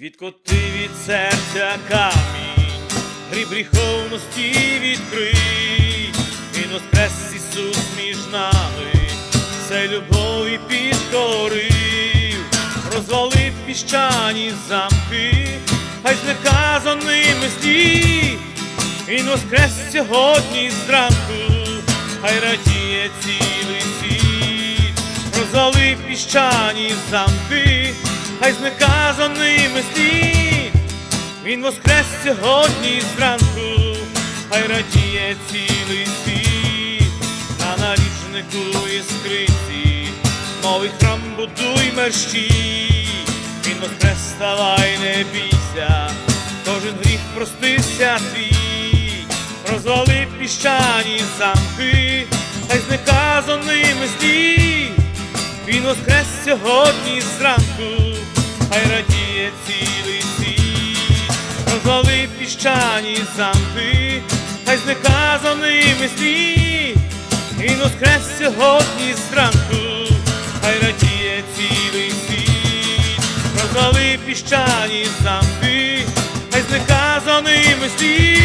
Відкоти від серця камінь, гріб гріховності відкрий, Він воскрес Ісус між нами, все любові підкорив, розвалив піщані замки, хай зника за ними стій, Він воскрес сьогодні зранку, хай радіє цілий світ, розвалив піщані замки, хай зника за ними. Він воскрес сьогодні зранку, хай радіє цілий світ, на налічнику іскриці, новий храм будуй мерщі, він воскрес, ставай, не бійся, кожен гріх простився твій, розвали піщані замки, хай зника за ними слід. Він воскрес сьогодні зранку, хай радіє цілий світ, розвали піщані замки, хай зника за ними слід. Він воскрес сьогодні зранку, хай радіє цілий світ, розвали піщані замки, хай зника за ними слід.